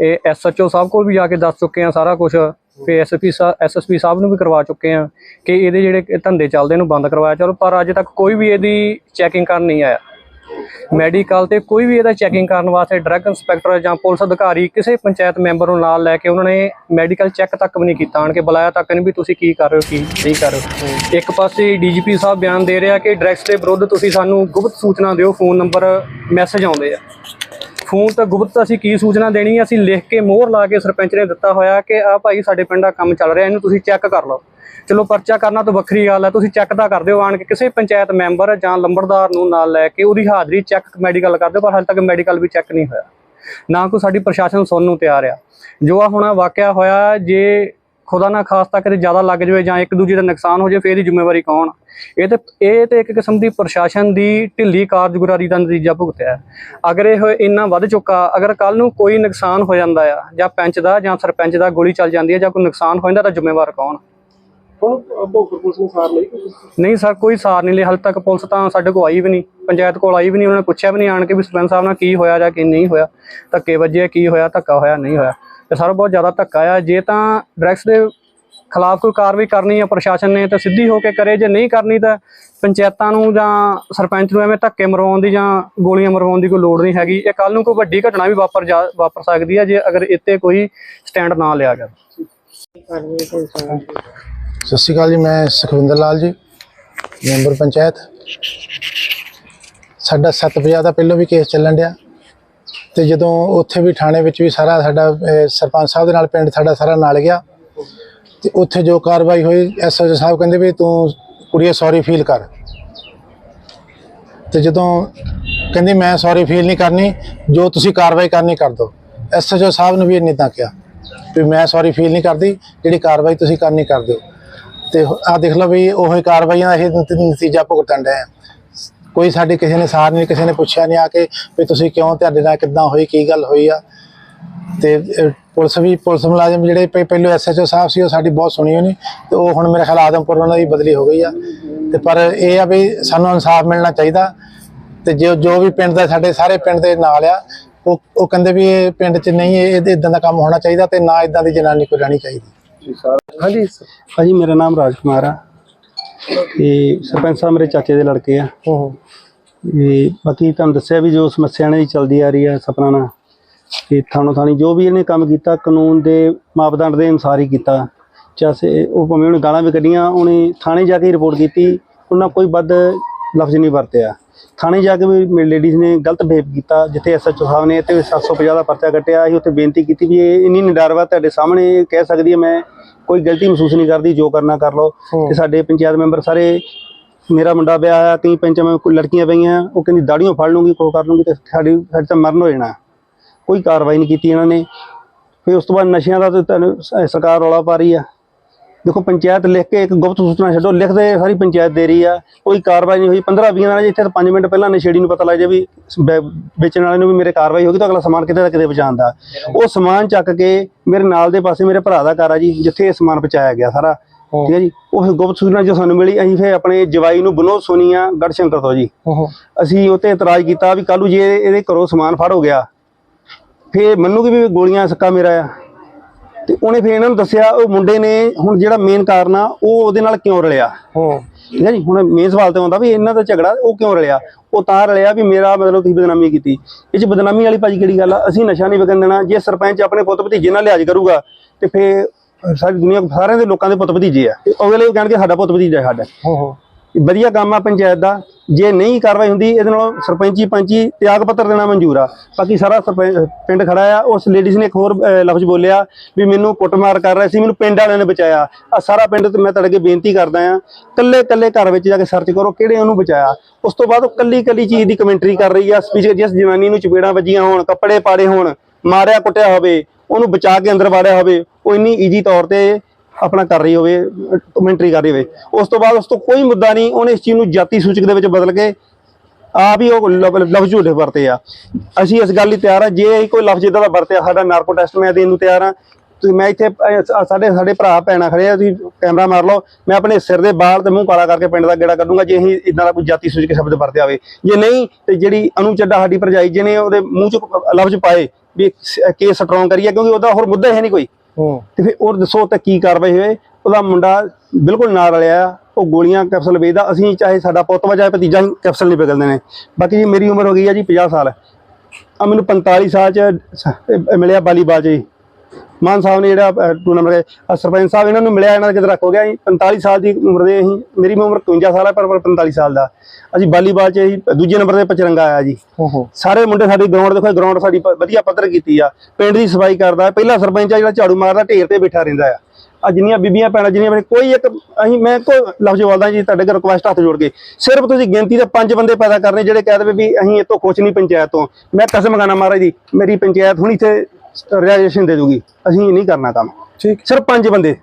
ਇਹ ਐਸਐਚਓ ਸਾਹਿਬ ਕੋਲ ਵੀ ਜਾ ਕੇ ਦੱਸ ਚੁੱਕੇ ਆ ਸਾਰਾ ਕੁਝ ਫੇ ਐਸਪੀ ਐਸਐਸਪੀ ਸਾਹਿਬ ਨੂੰ ਵੀ ਕਰਵਾ ਚੁੱਕੇ ਆ ਕਿ ਇਹਦੇ ਜਿਹੜੇ ਧੰਦੇ ਚੱਲਦੇ ਇਹਨੂੰ ਬੰਦ ਕਰਵਾਇਆ ਚਲੋ। ਪਰ ਅੱਜ ਤੱਕ ਕੋਈ ਵੀ ਇਹਦੀ ਚੈਕਿੰਗ ਕਰਨ ਨਹੀਂ ਆਇਆ। ਮੈਡੀਕਲ ਤੇ ਕੋਈ ਵੀ ਇਹਦਾ ਚੈਕਿੰਗ ਕਰਨ ਵਾਸਤੇ ਡਰੱਗ ਇੰਸਪੈਕਟਰ ਜਾਂ ਪੁਲਿਸ ਅਧਿਕਾਰੀ ਕਿਸੇ ਪੰਚਾਇਤ ਮੈਂਬਰ ਨੂੰ ਨਾਲ ਲੈ ਕੇ ਉਹਨਾਂ ਨੇ ਮੈਡੀਕਲ ਚੈੱਕ ਤੱਕ ਵੀ ਨਹੀਂ ਕੀਤਾ। ਆਣ ਕੇ ਬੁਲਾਇਆ ਤੱਕ ਨਹੀਂ ਵੀ ਤੁਸੀਂ ਕੀ ਕਰ ਰਹੇ ਹੋ ਕੀ ਨਹੀਂ ਕਰ ਰਹੇ ਹੋ। ਇੱਕ ਪਾਸੇ ਡੀਜੀਪੀ ਸਾਹਿਬ ਬਿਆਨ ਦੇ ਰਿਹਾ ਕਿ ਡਰੱਗਸ ਦੇ ਵਿਰੁੱਧ ਤੁਸੀਂ ਸਾਨੂੰ ਗੁਪਤ ਸੂਚਨਾ ਦਿਓ ਫੋਨ ਨੰਬਰ ਮੈਸੇਜ ਆਉਂਦੇ ਆ। ਫੋਨ ਤਾਂ ਗੁਪਤ ਅਸੀਂ ਕੀ ਸੂਚਨਾ ਦੇਣੀ ਅਸੀਂ ਲਿਖ ਕੇ ਮੋਹਰ ਲਾ ਕੇ ਸਰਪੰਚ ਨੇ ਦਿੱਤਾ ਹੋਇਆ ਕਿ ਆ ਭਾਈ ਸਾਡੇ ਪਿੰਡ ਦਾ ਕੰਮ ਚੱਲ ਰਿਹਾ ਇਹਨੂੰ ਤੁਸੀਂ ਚੈੱਕ ਕਰ ਲਓ। ਚਲੋ ਪਰਚਾ ਕਰਨਾ ਤਾਂ ਵੱਖਰੀ ਗੱਲ ਹੈ, ਤੁਸੀਂ ਚੈੱਕ ਤਾਂ ਕਰ ਦਿਓ ਆਣ ਕੇ, ਕਿਸੇ ਪੰਚਾਇਤ ਮੈਂਬਰ ਜਾਂ ਲੰਬੜਦਾਰ ਨੂੰ ਨਾਲ ਲੈ ਕੇ ਉਹਦੀ ਹਾਜ਼ਰੀ ਚੈੱਕ ਮੈਡੀਕਲ ਕਰ ਦਿਓ, ਪਰ ਹਾਲੇ ਤੱਕ ਮੈਡੀਕਲ ਵੀ ਚੈੱਕ ਨਹੀਂ ਹੋਇਆ। ਨਾ ਕੋਈ ਸਾਡੀ ਪ੍ਰਸ਼ਾਸਨ ਸੁਣਨ ਨੂੰ ਤਿਆਰ ਆ। ਜੋ ਆ ਹੁਣ ਵਾਕਿਆ ਹੋਇਆ ਜੇ ਖੁਦਾ ਨਾ ਖਾਸਤਾ ਕਦੇ ਜ਼ਿਆਦਾ ਲੱਗ ਜਾਵੇ ਜਾਂ ਇੱਕ ਦੂਜੇ ਦਾ ਨੁਕਸਾਨ ਹੋ ਜਾਵੇ, ਫਿਰ ਇਹਦੀ ਜ਼ਿੰਮੇਵਾਰੀ ਕੌਣ? ਇਹ ਤੇ ਇਹ ਤੇ ਇੱਕ ਕਿਸਮ ਦੀ ਪ੍ਰਸ਼ਾਸਨ ਦੀ ਢਿੱਲੀ ਕਾਰਜਗੁਜ਼ਾਰੀ ਦਾ ਨਤੀਜਾ ਭੁਗਤਿਆ ਅਗਰ ਇਹ ਇੰਨਾ ਵੱਧ ਚੁੱਕਾ, ਅਗਰ ਕੱਲ ਨੂੰ ਕੋਈ ਨੁਕਸਾਨ ਹੋ ਜਾਂਦਾ ਆ, ਜਾਂ ਪੰਚ ਦਾ ਜਾਂ ਸਰਪੰਚ ਦਾ ਗੋਲੀ ਚੱਲ ਜਾਂਦੀ ਹੈ ਜਾਂ ਕੋਈ ਨੁਕਸਾਨ ਹੋ ਜਾਂਦਾ, ਤਾਂ ਜ਼ਿੰਮੇਵਾਰ ਕੌਣ? ਹੁਣ ਭੋਗਪੁਰ ਪੁਲਿਸ ਨੇ ਸਾਰ ਲਈ ਕਿ ਨਹੀਂ ਸਰ ਕੋਈ ਸਾਰ ਨਹੀਂ ਲਈ। ਹਾਲੇ ਤੱਕ ਪੁਲਿਸ ਤਾਂ ਸਾਡੇ ਕੋਲ ਆਈ ਵੀ ਨਹੀਂ। ਪੰਚਾਇਤ ਕੋਲ ਆਈ ਵੀ ਨਹੀਂ ਉਹਨਾਂ ਨੇ ਪੁੱਛਿਆ ਵੀ ਨਹੀਂ ਆਣ ਕੇ ਵੀ ਸਰਪੰਚ ਸਾਹਿਬ ਨਾਲ ਕੀ ਹੋਇਆ ਜਾਂ ਕੀ ਨਹੀਂ ਹੋਇਆ। ਧੱਕੇ ਵੱਜੇ ਕੀ ਹੋਇਆ ਧੱਕਾ ਹੋਇਆ ਨਹੀਂ ਹੋਇਆ। ਤੇ ਸਰ ਬਹੁਤ ਜ਼ਿਆਦਾ ਧੱਕਾ ਆ। ਜੇ ਤਾਂ ਡਰੈਕਸ ਦੇ ਖਿਲਾਫ ਕੋਈ ਕਾਰਵਾਈ ਕਰਨੀ ਹੈ ਪ੍ਰਸ਼ਾਸਨ ਨੇ ਤਾਂ ਸਿੱਧੀ ਹੋ ਕੇ ਕਰੇ। ਜੇ ਨਹੀਂ ਕਰਨੀ ਤਾਂ ਪੰਚਾਇਤਾਂ ਨੂੰ ਜਾਂ ਸਰਪੰਚ ਨੂੰ ਐਵੇਂ ਧੱਕੇ ਮਰਵਾਉਣ ਦੀ ਜਾਂ ਗੋਲੀਆਂ ਮਰਵਾਉਣ ਦੀ ਕੋਈ ਲੋੜ ਨਹੀਂ ਹੈਗੀ। ਇਹ ਕੱਲ ਨੂੰ ਕੋਈ ਵੱਡੀ ਘਟਨਾ ਵੀ ਵਾਪਰ ਜਾ ਵਾਪਰ ਸਕਦੀ ਹੈ ਜੇ ਅਗਰ ਇੱਥੇ ਕੋਈ ਸਟੈਂਡ ਨਾ ਲਿਆ ਗਿਆ ਸਤਿ ਸ਼੍ਰੀ ਅਕਾਲ ਜੀ, ਮੈਂ ਸੁਖਵਿੰਦਰ ਲਾਲ ਜੀ, ਮੈਂਬਰ ਪੰਚਾਇਤ। ਸਾਡਾ 750 ਦਾ ਪਹਿਲਾਂ ਵੀ ਕੇਸ ਚੱਲਣ ਡਿਆ। ਤੇ ਜਦੋਂ ਉੱਥੇ ਵੀ ਥਾਣੇ ਵਿੱਚ ਵੀ ਸਾਰਾ ਸਾਡਾ ਸਰਪੰਚ ਸਾਹਿਬ ਦੇ ਨਾਲ ਪਿੰਡ ਸਾਡਾ ਸਾਰਾ ਨਾਲ ਗਿਆ। ਤੇ ਉੱਥੇ ਜੋ ਕਾਰਵਾਈ ਹੋਈ ਐਸਓਜੀ ਸਾਹਿਬ ਕਹਿੰਦੇ ਵੀ ਤੂੰ ਕੁੜੀਏ ਸੌਰੀ ਫੀਲ ਕਰ। ਤੇ ਜਦੋਂ ਕਹਿੰਦੀ ਮੈਂ ਸੌਰੀ ਫੀਲ ਨਹੀਂ ਕਰਨੀ, ਜੋ ਤੁਸੀਂ ਕਾਰਵਾਈ ਕਰਨੀ ਕਰ ਦਿਓ ਐਸਓਜੀ ਸਾਹਿਬ ਨੇ ਵੀ ਇੰਨੀ ਤਾਂ ਕਿਹਾ ਵੀ ਮੈਂ ਸੌਰੀ ਫੀਲ ਨਹੀਂ ਕਰਦੀ, ਜਿਹੜੀ ਕਾਰਵਾਈ ਤੁਸੀਂ ਕਰਨੀ ਕਰ ਦਿਓ। ਤੇ ਆ ਦੇਖ ਲਓ ਵੀ ਉਹੀ ਕਾਰਵਾਈਆਂ ਦਾ ਇਹ ਨਤੀਜਾ ਭੁਗਤਣ ਡਏ ਕੋਈ ਸਾਡੀ ਕਿਸੇ ਨੇ ਸਾਰ ਨਹੀਂ, ਕਿਸੇ ਨੇ ਪੁੱਛਿਆ ਨਹੀਂ ਆ ਕੇ ਵੀ ਤੁਸੀਂ ਕਿਉਂ ਤੁਹਾਡੇ ਨਾਲ ਕਿੱਦਾਂ ਹੋਈ, ਕੀ ਗੱਲ ਹੋਈ ਆ। ਤੇ ਪੁਲਿਸ ਵੀ, ਪੁਲਿਸ ਮੁਲਾਜ਼ਮ ਜਿਹੜੇ ਪਹਿ- ਪਹਿਲੋਂ ਐਸਐਚਓ ਸਾਹਿਬ ਸੀ, ਉਹ ਸਾਡੀ ਬਹੁਤ ਸੁਣੀ ਹੋਣੀ ਤੇ ਉਹ ਹੁਣ ਮੇਰੇ ਖਿਆਲ ਆਦਮਪੁਰ ਉਹਨਾਂ ਦੀ ਬਦਲੀ ਹੋ ਗਈ ਆ। ਤੇ ਪਰ ਇਹ ਆ ਵੀ ਸਾਨੂੰ ਇਨਸਾਫ ਮਿਲਣਾ ਚਾਹੀਦਾ। ਤੇ ਜੋ ਜੋ ਵੀ ਪਿੰਡ ਦਾ ਸਾਡੇ ਸਾਰੇ ਪਿੰਡ ਦੇ ਨਾਲ ਆ, ਉਹ ਉਹ ਕਹਿੰਦੇ ਵੀ ਇਹ ਪਿੰਡ 'ਚ ਨਹੀਂ ਇਹ ਇਦਾਂ ਦਾ ਕੰਮ ਹੋਣਾ ਚਾਹੀਦਾ ਤੇ ਨਾ ਇਦਾਂ ਦੀ ਜਨਾਨੀ ਕੋਈ ਰਹਿਣੀ ਚਾਹੀਦੀ। ਹਾਂਜੀ ਭਾਜੀ ਮੇਰਾ ਨਾਮ ਰਾਜ ਕੁਮਾਰ ਆ। ਤੇ ਸਰਪੰਚ ਸਾਹਿਬ ਮੇਰੇ ਚਾਚੇ ਦੇ ਲੜਕੇ ਆ। ਤੇ ਬਾਕੀ ਤੁਹਾਨੂੰ ਦੱਸਿਆ ਵੀ ਜੋ ਸਮੱਸਿਆ ਨੇ ਚੱਲਦੀ ਆ ਰਹੀ ਆ ਸਪਨਾ ਨਾਲ ਤੇ ਥਾਣੋ ਥਾਣੀ ਜੋ ਵੀ ਇਹਨੇ ਕੰਮ ਕੀਤਾ ਕਾਨੂੰਨ ਦੇ ਮਾਪਦੰਡ ਦੇ ਅਨੁਸਾਰ ਹੀ ਕੀਤਾ। ਚਾਹੇ ਉਹ ਭਾਵੇਂ ਉਹਨੇ ਗਾਲਾਂ ਵੀ ਕੱਢੀਆਂ ਉਹਨੇ ਥਾਣੇ ਜਾ ਕੇ ਰਿਪੋਰਟ ਕੀਤੀ ਉਹਨਾਂ ਕੋਈ ਵੱਧ ਲਫ਼ਜ਼ ਨਹੀਂ ਵਰਤਿਆ। ਥਾਣੇ ਜਾ ਕੇ ਵੀ ਲੇਡੀਜ਼ ਨੇ ਗਲਤ ਬਿਹੇਵ ਕੀਤਾ ਜਿੱਥੇ ਐਸਐਚਓ ਸਾਹਿਬ ਨੇ ਤੇ 750 ਦਾ ਪਰਚਾ ਕੱਟਿਆ ਅਸੀਂ ਉੱਥੇ ਬੇਨਤੀ ਕੀਤੀ ਵੀ ਇਹ ਇੰਨੀ ਨਿਡਰਵਾ ਤੁਹਾਡੇ ਸਾਹਮਣੇ ਇਹ ਕਹਿ ਸਕਦੀ ਹੈ ਮੈਂ ਕੋਈ ਗਲਤੀ ਮਹਿਸੂਸ ਨਹੀਂ ਕਰਦੀ ਜੋ ਕਰਨਾ ਕਰ ਲਓ। ਤੇ ਸਾਡੇ ਪੰਚਾਇਤ ਮੈਂਬਰ ਸਾਰੇ ਮੇਰਾ ਮੁੰਡਾ ਵਿਆਹ ਆਇਆ ਕਈ ਪੰਚਾਂ ਮੈਂ ਕੋਈ ਲੜਕੀਆਂ ਪਈਆਂ ਉਹ ਕਹਿੰਦੀ ਦਾੜੀਆਂ ਫੜ ਲੂੰਗੀ ਕੋ ਕਰ ਲੂੰਗੀ ਤੇ ਸਾਡੀ ਸਾਡੇ ਤਾਂ ਮਰਨ ਹੋ ਜਾਣਾ। ਕੋਈ ਕਾਰਵਾਈ ਨਹੀਂ ਕੀਤੀ ਇਹਨਾਂ ਨੇ। ਫਿਰ ਉਸ ਤੋਂ ਬਾਅਦ ਨਸ਼ਿਆਂ ਦਾ ਤੇ ਸਰਕਾਰ ਰੌਲਾ ਪਾ ਰਹੀ ਆ। ਦੇਖੋ ਪੰਚਾਇਤ ਲਿਖ ਕੇ ਇੱਕ ਗੁਪਤ ਸੂਚਨਾ ਛੱਡੋ ਲਿਖਦੇ ਸਾਰੀ ਪੰਚਾਇਤ ਦੇ ਰਹੀ ਆ। ਕੋਈ ਕਾਰਵਾਈ ਨਹੀਂ ਹੋਈ 15 20 ਦਿਨਾਂ ਇੱਥੇ ਤਾਂ 5 ਮਿੰਟ ਪਹਿਲਾਂ ਨਸ਼ੇੜੀ ਨੂੰ ਪਤਾ ਲੱਗ ਜਾਏ ਵੀ ਵੇਚਣ ਵਾਲੇ ਨੂੰ ਵੀ ਮੇਰੇ ਕਾਰਵਾਈ ਹੋ ਗਈ ਤਾਂ ਅਗਲਾ ਸਮਾਨ ਕਿਤੇ ਦਾ ਕਿਤੇ ਪਹੁੰਚਾਉਂਦਾ ਉਹ ਸਮਾਨ ਚੱਕ ਕੇ ਮੇਰੇ ਨਾਲ ਦੇ ਪਾਸੇ ਮੇਰੇ ਭਰਾ ਦਾ ਘਰ ਆ ਜੀ ਜਿੱਥੇ ਇਹ ਸਮਾਨ ਪਹੁੰਚਾਇਆ ਗਿਆ ਸਾਰਾ। ਠੀਕ ਹੈ ਜੀ? ਉਹ ਗੁਪਤ ਸੂਚਨਾ ਜੋ ਸਾਨੂੰ ਮਿਲੀ ਅਸੀਂ ਫਿਰ ਆਪਣੇ ਜਵਾਈ ਨੂੰ ਬਨੋਦ ਸੋਨੀਆ ਗੜਸ਼ੰਕਰ ਤੋਂ ਜੀ। ਅਸੀਂ ਉੱਤੇ ਇਤਰਾਜ਼ ਕੀਤਾ ਵੀ ਕੱਲੂ ਜੇ ਇਹਦੇ ਘਰੋਂ ਸਮਾਨ ਫੜ ਹੋ ਗਿਆ ਫੇਰ ਮੰਨੂਗੀ ਵੀ ਗੋਲੀਆਂ ਸੱਕਾ ਮੇਰਾ ਆ। ਤੇ ਉਹਨੇ ਫੇਰ ਇਹਨਾਂ ਨੂੰ ਦੱਸਿਆ ਉਹ ਮੁੰਡੇ ਨੇ ਹੁਣ ਜਿਹੜਾ ਮੇਨ ਕਾਰਨ ਆ ਉਹ ਉਹਦੇ ਨਾਲ ਕਿਉਂ ਰਲਿਆ? ਠੀਕ ਹੈ ਜੀ? ਹੁਣ ਮੇਨ ਸਵਾਲ ਤੇ ਆਉਂਦਾ ਵੀ ਇਹਨਾਂ ਦਾ ਝਗੜਾ ਉਹ ਕਿਉਂ ਰਲਿਆ? ਉਹ ਤਾਂ ਰਲਿਆ ਵੀ ਮੇਰਾ ਮਤਲਬ ਤੁਸੀਂ ਬਦਨਾਮੀ ਕੀਤੀ। ਇਹ ਚ ਬਦਨਾਮੀ ਵਾਲੀ ਭਾਜੀ ਕਿਹੜੀ ਗੱਲ ਆ? ਅਸੀਂ ਨਸ਼ਾ ਨਹੀਂ ਵਿਕਣ ਦੇਣਾ। ਜੇ ਸਰਪੰਚ ਆਪਣੇ ਪੁੱਤ ਭਤੀਜੇ ਨਾਲ ਲਿਆਜ ਕਰੂਗਾ ਤੇ ਫੇਰ ਸਾਰੀ ਦੁਨੀਆ ਸਾਰਿਆਂ ਦੇ ਲੋਕਾਂ ਦੇ ਪੁੱਤ ਭਤੀਜੇ ਆ। ਅਗਲੇ ਕਹਿਣਗੇ ਸਾਡਾ ਪੁੱਤ ਭਤੀਜਾ ਸਾਡਾ। ਵਧੀਆ ਕੰਮ ਆ ਪੰਚਾਇਤ ਦਾ। ਜੇ ਨਹੀਂ ਕਾਰਵਾਈ ਹੁੰਦੀ, ਇਹਦੇ ਨਾਲ ਸਰਪੰਚੀ ਪੰਚੀ ਤਿਆਗ ਪੱਤਰ ਦੇਣਾ ਮਨਜ਼ੂਰ ਆ। ਬਾਕੀ ਸਾਰਾ ਸਰਪੰਚ ਪਿੰਡ ਖੜਾ ਆ। ਉਸ ਲੇਡੀਜ਼ ਨੇ ਇੱਕ ਹੋਰ ਲਫ਼ਜ਼ ਬੋਲਿਆ ਵੀ ਮੈਨੂੰ ਕੁੱਟਮਾਰ ਕਰ ਰਿਹਾ ਸੀ, ਮੈਨੂੰ ਪਿੰਡ ਵਾਲਿਆਂ ਨੇ ਬਚਾਇਆ। ਆ ਸਾਰਾ ਪਿੰਡ ਤੇ ਮੈਂ ਤੁਹਾਡੇ ਅੱਗੇ ਬੇਨਤੀ ਕਰਦਾ ਆ ਕੱਲੇ ਕੱਲੇ ਘਰ ਵਿੱਚ ਜਾ ਕੇ ਸਰਚ ਕਰੋ ਕਿਹੜੇ ਉਹਨੂੰ ਬਚਾਇਆ। ਉਸ ਤੋਂ ਬਾਅਦ ਉਹ ਕੱਲੀ ਕੱਲੀ ਚੀਜ਼ ਦੀ ਕਮੈਂਟਰੀ ਕਰ ਰਹੀ ਆ ਸਪੀਚ ਜਿਸ ਜਨਾਨੀ ਨੂੰ ਚਪੇੜਾਂ ਵੱਜੀਆਂ ਹੋਣ, ਕੱਪੜੇ ਪਾੜੇ ਹੋਣ, ਮਾਰਿਆ ਕੁੱਟਿਆ ਹੋਵੇ, ਉਹਨੂੰ ਬਚਾ ਕੇ ਅੰਦਰ ਵਾੜਿਆ ਹੋਵੇ, ਉਹ ਇੰਨੀ ਈਜੀ ਤੌਰ ਤੇ ਆਪਣਾ ਕਰ ਰਹੀ ਹੋਵੇ ਕਮੈਂਟਰੀ ਕਰ ਰਹੀ ਹੋਵੇ। ਉਸ ਤੋਂ ਬਾਅਦ ਉਸ ਤੋਂ ਕੋਈ ਮੁੱਦਾ ਨਹੀਂ, ਉਹਨੇ ਇਸ ਚੀਜ਼ ਨੂੰ ਜਾਤੀ ਸੂਚਕ ਦੇ ਵਿੱਚ ਬਦਲ ਕੇ ਆਪ ਹੀ ਉਹ ਲਫ਼ਜ਼ ਝੂਠੇ ਵਰਤੇ ਆ। ਅਸੀਂ ਇਸ ਗੱਲ ਲਈ ਤਿਆਰ ਆ, ਜੇ ਅਸੀਂ ਕੋਈ ਲਫ਼ਜ਼ ਇਦਾਂ ਦਾ ਵਰਤਿਆ, ਸਾਡਾ ਨਾਰਕੋ ਟੈਸਟ ਮੈਂ ਦੇਣ ਨੂੰ ਤਿਆਰ ਆ। ਤੁਸੀਂ ਮੈਂ ਇੱਥੇ ਸਾਡੇ ਸਾਡੇ ਭਰਾ, ਭੈਣਾਂ ਖੜੇ ਆ, ਤੁਸੀਂ ਕੈਮਰਾ ਮਾਰ ਲਓ। ਮੈਂ ਆਪਣੇ ਸਿਰ ਦੇ ਬਾਲ ਤੇ ਮੂੰਹ ਕਾਲਾ ਕਰਕੇ ਪਿੰਡ ਦਾ ਗੇੜਾ ਕੱਢੂੰਗਾ, ਜੇ ਅਸੀਂ ਇਦਾਂ ਦਾ ਕੋਈ ਜਾਤੀ ਸੂਚਕ ਸ਼ਬਦ ਵਰਤਿਆ ਹੋਵੇ। ਜੇ ਨਹੀਂ, ਤੇ ਜਿਹੜੀ ਅਨੂ ਚੱਡਾ ਸਾਡੀ ਭਰਜਾਈ, ਜਿਹਨੇ ਉਹਦੇ ਮੂੰਹ ਚ ਲਫ਼ਜ਼ ਪਾਏ, ਵੀ ਕੇਸ ਸਟਰੋਂਗ ਕਰੀਏ, ਕਿਉਂਕਿ ਉਹਦਾ ਹੋਰ ਮੁੱਦਾ ਹੈ ਨਹੀਂ ਕੋਈ। ਤੇ ਫਿਰ ਉਹ ਦੱਸੋ ਤਾਂ ਕੀ ਕਾਰਵਾਈ ਹੋਏ? ਉਹਦਾ ਮੁੰਡਾ ਬਿਲਕੁਲ ਨਾਲ ਰਲਿਆ ਆ, ਉਹ ਗੋਲੀਆਂ ਕੈਪਸੂਲ ਵੇਚਦਾ। ਅਸੀਂ ਚਾਹੇ ਸਾਡਾ ਪੁੱਤ ਵਾ ਚਾਹੇ ਭਤੀਜਾ ਅਸੀਂ ਕੈਪਸੂਲ ਨਹੀਂ ਪਿਘਲਦੇ ਨੇ। ਬਾਕੀ ਜੀ ਮੇਰੀ ਉਮਰ ਹੋ ਗਈ ਆ ਜੀ 50 ਸਾਲ। ਆ ਮੈਨੂੰ 45 ਸਾਲ ਚ ਮਿਲਿਆ ਵਾਲੀਬਾਲ 'ਚ ਜੀ। ਮਾਨ ਸਾਹਿਬ ਨੇ ਜਿਹੜਾ ਟੂਰਨਾਮੈਂਟ ਸਰਪੰਚ ਸਾਹਿਬ ਇਹਨਾਂ ਨੂੰ ਮਿਲਿਆ ਇਹਨਾਂ ਦਾ ਕਿਤੇ ਰੱਖ ਹੋ ਗਿਆ ਜੀ 45 ਸਾਲ ਦੀ ਉਮਰ ਦੇ ਅਸੀਂ ਮੇਰੀ ਉਮਰ 51 ਸਾਲ ਹੈ ਪਰ ਪਰ 45 ਸਾਲ ਦਾ। ਅਸੀਂ ਵਾਲੀਬਾਲ 'ਚ ਅਸੀਂ ਦੂਜੇ ਨੰਬਰ ਤੇ ਪਚਰੰਗਾ ਆਇਆ ਜੀ। ਸਾਰੇ ਮੁੰਡੇ ਸਾਡੀ ਗਰਾਊਂਡ ਦੇਖੋ ਗਰਾਊਂਡ ਸਾਡੀ ਵਧੀਆ ਪੱਧਰ ਕੀਤੀ ਆ। ਪਿੰਡ ਦੀ ਸਫ਼ਾਈ ਕਰਦਾ ਪਹਿਲਾ ਸਰਪੰਚ ਆ ਜਿਹੜਾ ਝਾੜੂ ਮਾਰਦਾ ਢੇਰ ਤੇ ਬੈਠਾ ਰਹਿੰਦਾ ਆ। ਆ ਜਿੰਨੀਆਂ ਬੀਬੀਆਂ ਭੈਣਾਂ ਜਿੰਨੀਆਂ ਆਪਣੇ ਕੋਈ ਇੱਕ ਅਸੀਂ ਮੈਂ ਕੋਈ ਲਫ਼ਜ਼ ਬੋਲਦਾ ਜੀ ਤੁਹਾਡੇ ਕੋਲ ਰਿਕੁਐਸਟ ਹੱਥ ਜੋੜ ਕੇ। ਸਿਰਫ ਤੁਸੀਂ ਗਿਣਤੀ ਦੇ ਪੰਜ ਬੰਦੇ ਪੈਦਾ ਕਰਨੇ ਜਿਹੜੇ ਕਹਿ ਦੇਵੇ ਵੀ ਅਸੀਂ ਇਹ ਤੋਂ ਖੁਸ਼ ਨਹੀਂ ਪੰਚਾਇਤ ਤੋਂ। ਮੈਂ ਕਸਮ ਖਾਨਾ ਮਹਾਰਾਜ ਦੀ ਮੇਰੀ ਪੰਚਾਇਤ ਹੁਣ ਇੱਥੇ ਰਿਆਜੇਸ਼ਨ ਦੇ ਦੂਗੀ ਅਸੀਂ ਨਹੀਂ ਕਰਨਾ ਕੰਮ। ਠੀਕ। ਸਿਰਫ ਪੰਜ ਬੰਦੇ।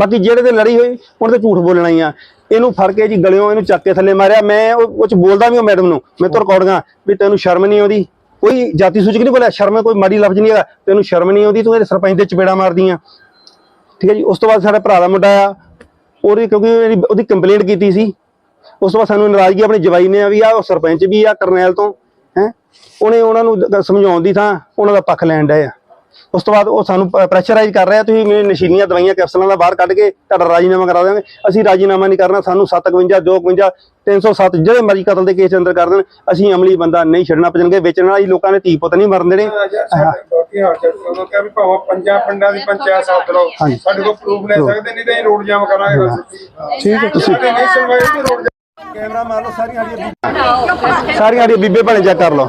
ਬਾਕੀ ਜਿਹੜੇ ਤੇ ਲੜੀ ਹੋਈ ਉਹਨੇ ਤੇ ਝੂਠ ਬੋਲਣਾ ਹੀ ਆ। ਇਹਨੂੰ ਫੜ ਕੇ ਜੀ ਗਲਿਓਂ ਇਹਨੂੰ ਚੱਕ ਕੇ ਥੱਲੇ ਮਾਰਿਆ। ਮੈਂ ਉਹ ਚ ਬੋਲਦਾ ਵੀ ਉਹ ਮੈਡਮ ਨੂੰ। ਮੈਂ ਤੋਂ ਰਿਕਾਰਡਾਂ ਵੀ ਤੈਨੂੰ ਸ਼ਰਮ ਨਹੀਂ ਆਉਂਦੀ। ਕੋਈ ਜਾਤੀ ਸੂਚਕ ਨਹੀਂ ਬੋਲਿਆ। ਸ਼ਰਮ ਕੋਈ ਮਾੜੀ ਲਫ਼ਜ਼ ਨਹੀਂ ਹੈਗਾ। ਤੈਨੂੰ ਸ਼ਰਮ ਨਹੀਂ ਆਉਂਦੀ ਤੂੰ ਇਹਦੇ ਸਰਪੰਚ ਦੇ ਚਪੇੜਾ ਮਾਰਦੀ ਆ। ਠੀਕ ਹੈ ਜੀ? ਉਸ ਤੋਂ ਬਾਅਦ ਸਾਡੇ ਭਰਾ ਦਾ ਮੁੰਡਾ ਆ। ਉਹਦੀ ਕਿਉਂਕਿ ਉਹਦੀ ਕੰਪਲੇਂਟ ਕੀਤੀ ਸੀ। ਉਸ ਤੋਂ ਬਾਅਦ ਸਾਨੂੰ ਨਾਰਾਜ਼ਗੀ ਆਪਣੇ ਜਵਾਈ ਨੇ ਆ ਵੀ ਆ ਉਹ ਸਰਪੰਚ ਵੀ ਆ ਕਰਨੈਲ ਤੋਂ। ਹੈ? ਉਹਨੇ ਉਹਨਾਂ ਨੂੰ ਦ- ਸਮਝਾਉਣ ਦੀ ਥਾਂ ਉਹਨਾਂ ਦਾ ਪੱਖ ਲੈਣ ਡਏ ਆ। ਉਸ ਤੋਂ ਬਾਅਦ ਉਹ ਸਾਨੂੰ ਪ੍ਰੈਸ਼ਰਾਈਜ਼ ਕਰ ਰਿਹਾ ਤੁਸੀਂ ਮੇਰੇ ਨਸ਼ੀਲੀਆਂ ਦਵਾਈਆਂ ਕੈਪਸੂਲਾਂ ਦਾ ਬਾਹਰ ਕੱਢ ਕੇ ਤੁਹਾਡਾ ਰਾਜੀਨਾਮਾ ਕਰਾ ਦੇਵਾਂਗੇ ਅਸੀਂ ਰਾਜੀਨਾਮਾ ਨਹੀਂ ਕਰਨਾ ਸਾਨੂੰ 751 251 307 ਜਿਹੜੇ ਮਰਜ਼ੀ ਕਤਲ ਦੇ ਕੇਸ ਅੰਦਰ ਕਰ ਦੇਣ ਅਸੀਂ ਅਮਲੀ ਬੰਦਾ ਨਹੀਂ ਛੱਡਣਾ ਪਜਣਗੇ ਵੇਚਣ ਵਾਲੀ ਲੋਕਾਂ ਨੇ ਧੀ ਪੁੱਤ ਨਹੀਂ ਮਰਨ ਦੇਣੇ। ਉਹਨਾਂ ਕਿਹਾ ਵੀ ਭਾਵੇਂ ਪੰਜਾਂ ਪਿੰਡਾਂ ਦੀ ਪੰਚਾਇਤ ਸੱਦ ਲਓ ਸਾਡੇ ਕੋਲ ਪ੍ਰੂਫ ਲੈ ਸਕਦੇ ਨਹੀਂ ਤਾਂ ਅਸੀਂ ਰੋਡ ਜਾਮ ਕਰਾਂਗੇ ਠੀਕ ਹੈ ਤੁਸੀਂ ਸਾਡੇ ਨਹੀਂ ਸੁਣਵਾਈ ਤੇ ਰੋਡ ਕੈਮਰਾ ਮਾਰ ਲਓ ਸਾਰੀਆਂ ਸਾਡੀਆਂ ਸਾਰੀਆਂ ਸਾਡੀਆਂ ਬੀਬੇ ਭੈਣੇ ਚੈੱਕ ਕਰ ਲਓ।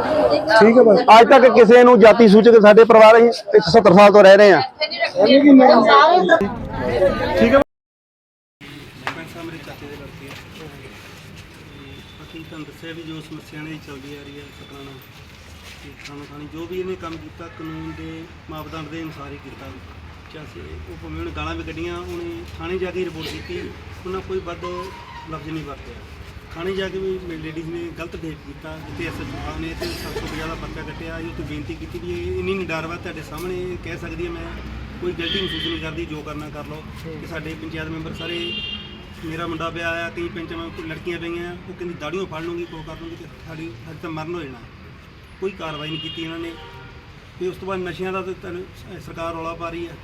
ਠੀਕ ਹੈ ਬਸ ਅੱਜ ਤੱਕ ਕਿਸੇ ਨੂੰ ਜਾਤੀ ਸੂਚਕ ਸਾਡੇ ਪਰਿਵਾਰ ਅਸੀਂ 170 ਸਾਲ ਤੋਂ ਰਹਿ ਰਹੇ ਹਾਂ। ਮੇਰੇ ਚਾਚੇ ਦੇ ਲੜਕੇ ਆ ਤੇ ਬਾਕੀ ਤੁਹਾਨੂੰ ਦੱਸਿਆ ਵੀ ਜੋ ਸਮੱਸਿਆ ਨੇ ਚੱਲਦੀ ਆ ਰਹੀ ਹੈ ਤੇ ਖਾਣਾ ਖਾਣੀ ਜੋ ਵੀ ਇਹਨੇ ਕੰਮ ਕੀਤਾ ਕਾਨੂੰਨ ਦੇ ਮਾਪਦੰਡ ਦੇ ਅਨੁਸਾਰ ਹੀ ਕੀਤਾ। ਚਾਹੇ ਉਹ ਭਾਵੇਂ ਉਹਨੇ ਗਾਲਾਂ ਵੀ ਕੱਢੀਆਂ ਉਹਨੇ ਥਾਣੇ ਜਾ ਕੇ ਰਿਪੋਰਟ ਕੀਤੀ ਉਹਨਾਂ ਕੋਈ ਵੱਧ ਲਫ਼ਜ਼ ਨਹੀਂ ਵਰਤਿਆ। ਥਾਣੇ ਜਾ ਕੇ ਵੀ ਲੇਡੀਜ਼ ਨੇ ਗਲਤ ਬਿਹੇਵ ਕੀਤਾ ਜਿੱਥੇ ਐਸਐਚਓ ਨੇ ਤੇ 750 ਦਾ ਪਰਚਾ ਕੱਟਿਆ ਇਹ ਉੱਤੇ ਬੇਨਤੀ ਕੀਤੀ ਵੀ ਇਹ ਇੰਨੀ ਨਹੀਂ ਡਰ ਵਾ ਤੁਹਾਡੇ ਸਾਹਮਣੇ ਕਹਿ ਸਕਦੀ ਹੈ ਮੈਂ ਕੋਈ ਗਲਤੀ ਮਹਿਸੂਸ ਨਹੀਂ ਕਰਦੀ ਜੋ ਕਰਨਾ ਕਰ ਲਓ। ਕਿ ਸਾਡੇ ਪੰਚਾਇਤ ਮੈਂਬਰ ਸਾਰੇ ਮੇਰਾ ਮੁੰਡਾ ਵਿਆਹ ਆਇਆ ਕਈ ਪੰਚਾਂ ਵਿੱਚ ਲੜਕੀਆਂ ਪਈਆਂ ਉਹ ਕਹਿੰਦੀ ਦਾੜੀਆਂ ਫੜ ਲੂੰਗੀ ਕੋ ਕਰ ਲੂੰਗੀ ਤੇ ਸਾਡੀ ਸਾਡੀ ਤਾਂ ਮਰਨ ਹੋ ਜਾਣਾ। ਕੋਈ ਕਾਰਵਾਈ ਨਹੀਂ ਕੀਤੀ ਇਹਨਾਂ ਨੇ। ਤੇ ਉਸ ਤੋਂ ਬਾਅਦ ਨਸ਼ਿਆਂ ਦਾ ਤੇ ਸਰਕਾਰ ਰੌਲਾ ਪਾ ਰਹੀ ਆ।